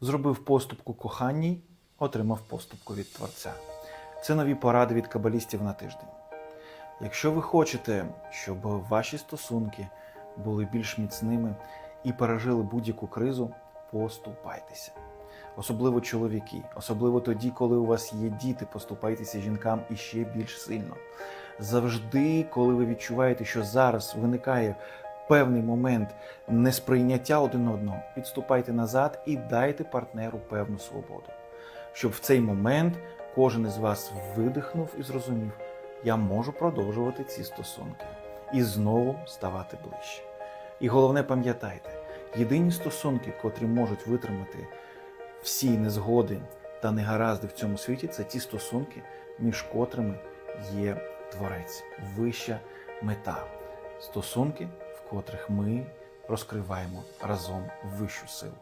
Зробив поступку коханній, отримав поступку від Творця. Це нові поради від кабалістів на тиждень. Якщо ви хочете, щоб ваші стосунки були більш міцними і пережили будь-яку кризу, поступайтеся. Особливо чоловіки, особливо тоді, коли у вас є діти, поступайтеся жінкам іще більш сильно. Завжди, коли ви відчуваєте, що зараз виникає певний момент несприйняття один одного, відступайте назад і дайте партнеру певну свободу, щоб в цей момент кожен із вас видихнув і зрозумів, я можу продовжувати ці стосунки і знову ставати ближче. І головне, пам'ятайте, єдині стосунки, котрі можуть витримати всі незгоди та негаразди в цьому світі, це ті стосунки, між котрими є творець, вища мета. Стосунки, котрих ми розкриваємо разом вищу силу.